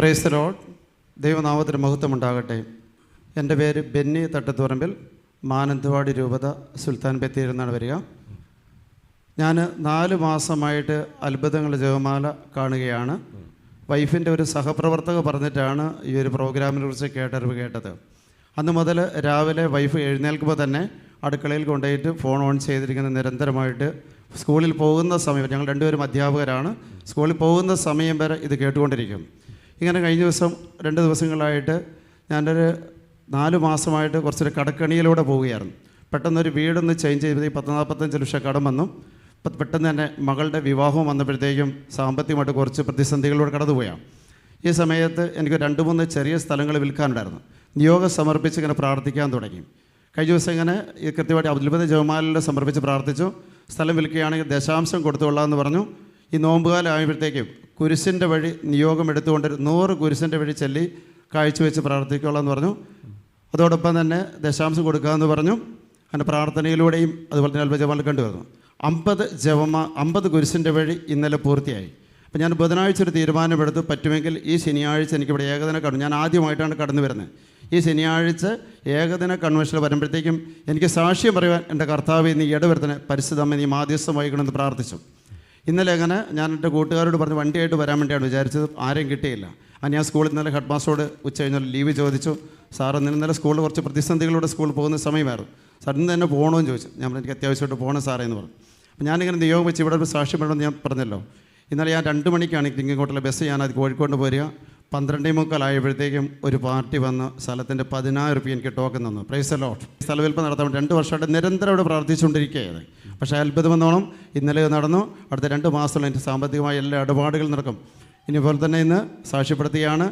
Price ദൈവനാമത്തിന് മഹത്വം ഉണ്ടാകട്ടെ എന്റെ പേര് ബെന്നി തട്ടത്തുറമ്പിൽ മാനന്തവാടി രൂപത സുൽത്താൻ ബത്തേരിൽ നിന്നാണ് വരിക. ഞാൻ നാല് മാസമായിട്ട് അത്ഭുതങ്ങളുടെ ജപമാല കാണുകയാണ്. വൈഫിന്റെ ഒരു സഹപ്രവർത്തക പറഞ്ഞിട്ടാണ് ഈ ഒരു പ്രോഗ്രാമിനെ കുറിച്ച് കേട്ടറിവ് കേട്ടത്. അന്ന് മുതൽ രാവിലെ വൈഫ് എഴുന്നേൽക്കുമ്പോൾ തന്നെ അടുക്കളയിൽ കൊണ്ടുപോയിട്ട് ഫോൺ ഓൺ ചെയ്തിരിക്കുന്ന നിരന്തരമായിട്ട് സ്കൂളിൽ പോകുന്ന സമയം ഞങ്ങൾ രണ്ടുപേരും അധ്യാപകരാണ് സ്കൂളിൽ പോകുന്ന സമയം വരെ ഇത് കേട്ടുകൊണ്ടിരിക്കും. ഇങ്ങനെ കഴിഞ്ഞ ദിവസം രണ്ട് ദിവസങ്ങളായിട്ട് ഞാനൊരു നാല് മാസമായിട്ട് കുറച്ചൊരു കടക്കണിയിലൂടെ പോവുകയായിരുന്നു. പെട്ടെന്നൊരു വീടൊന്ന് ചേഞ്ച് ചെയ്ത് ഈ പത്ത് നാൽപ്പത്തഞ്ച് ലക്ഷം കടം വന്നു പെട്ടെന്ന് തന്നെ മകളുടെ വിവാഹം വന്നപ്പോഴത്തേക്കും സാമ്പത്തികമായിട്ട് കുറച്ച് പ്രതിസന്ധികളിലൂടെ കടന്നുപോയാണ്. ഈ സമയത്ത് എനിക്ക് രണ്ട് മൂന്ന് ചെറിയ സ്ഥലങ്ങൾ വിൽക്കാനുണ്ടായിരുന്നു. നിയോഗം സമർപ്പിച്ച് ഇങ്ങനെ പ്രാർത്ഥിക്കാൻ തുടങ്ങി. കഴിഞ്ഞ ദിവസം ഇങ്ങനെ ഈ കൃത്യമായിട്ട് അബ്ദുൽബദ് ജവമാലിൽ സമർപ്പിച്ച് പ്രാർത്ഥിച്ചു. സ്ഥലം വിൽക്കുകയാണെങ്കിൽ ദശാംശം കൊടുത്തുകൊള്ളാമെന്ന് പറഞ്ഞു. ഈ നോമ്പുകാലം ആയപ്പോഴത്തേക്കും കുരിശിന്റെ വഴി നിയോഗം എടുത്തുകൊണ്ട് നൂറ് കുരിശിന്റെ വഴി ചെല്ലി കാഴ്ചവെച്ച് പ്രാർത്ഥിക്കുകയുള്ളെന്ന് പറഞ്ഞു. അതോടൊപ്പം തന്നെ ദശാംശം കൊടുക്കാമെന്ന് പറഞ്ഞു. അങ്ങനെ പ്രാർത്ഥനയിലൂടെയും അതുപോലെ തന്നെ അത്ഭുതജപമാല കണ്ടുവരുന്നു അമ്പത് ജപമ അമ്പത് കുരിശിന്റെ വഴി ഇന്നലെ പൂർത്തിയായി. അപ്പം ഞാൻ ബുധനാഴ്ച ഒരു തീരുമാനമെടുത്തു. പറ്റുമെങ്കിൽ ഈ ശനിയാഴ്ച എനിക്കിവിടെ ഏകദിന കണ്ണു ഞാൻ ആദ്യമായിട്ടാണ് കടന്നു വരുന്നത്. ഈ ശനിയാഴ്ച ഏകദിന കൺവെൻഷനിൽ വരുമ്പോഴത്തേക്കും എനിക്ക് സാക്ഷ്യം പറയുവാൻ എന്റെ കർത്താവ് നീ ഇടവരുത്തനെ പരിശുദ്ധമ്മ നീ മാധ്യസ്ഥം വഹിക്കണമെന്ന് പ്രാർത്ഥിച്ചു. ഇന്നലെ അങ്ങനെ ഞാൻ എന്റെ കൂട്ടുകാരോട് പറഞ്ഞ് വണ്ടിയായിട്ട് വരാൻ വേണ്ടിയാണ് വിചാരിച്ചത് ആരെയും കിട്ടിയില്ല. ആ ഞാൻ സ്കൂളിൽ ഇന്നലെ ഹെഡ് മാസ്റ്ററോട് ഉച്ച കഴിഞ്ഞാൽ ലീവ് ചോദിച്ചു. സാർ ഇന്ന് ഇന്നലെ സ്കൂളിൽ കുറച്ച് പ്രതിസന്ധികളോടെ സ്കൂളിൽ പോകുന്ന സമയമായിരുന്നു. സാർ ഇന്ന് തന്നെ പോകണമെന്ന് ചോദിച്ചു. ഞാൻ പറഞ്ഞു, എനിക്ക് അത്യാവശ്യമായിട്ട് പോകണം സാറേ എന്ന് പറഞ്ഞു. അപ്പോൾ ഞാനിങ്ങനെ നിയോഗം വെച്ച് ഇവിടെ ഒരു സാക്ഷ്യം വേണമെന്ന് ഞാൻ പറഞ്ഞല്ലോ. ഇന്നലെ ഞാൻ രണ്ട് മണിക്കാണ് ഇങ്ങോട്ടുള്ള ബസ് ഞാൻ അത് കോഴിക്കോട് പോരുക. പന്ത്രണ്ടേ മുക്കാലായപ്പോഴത്തേക്കും ഒരു പാർട്ടി വന്ന് സ്ഥലത്തിന്റെ പതിനായിരം റുപ്യ എനിക്ക് ടോക്കൺ തന്നു. പ്രൈസ് ലോട്ട് സ്ഥലവിൽപ്പം നടത്താൻ വേണ്ടി രണ്ട് വർഷമായിട്ട് നിരന്തരം ഇവിടെ പ്രാർത്ഥിച്ചുകൊണ്ടിരിക്കുകയാണ് പക്ഷേ അത്ഭുതമെന്നോണം ഇന്നലെ നടന്നു അടുത്ത രണ്ട് മാസത്തോളം എനിക്ക് സാമ്പത്തികമായ എല്ലാ ഇടപാടുകളും നടക്കും. ഇനി പോലെ തന്നെ ഇന്ന് സാക്ഷ്യപ്പെടുത്തുകയാണ്.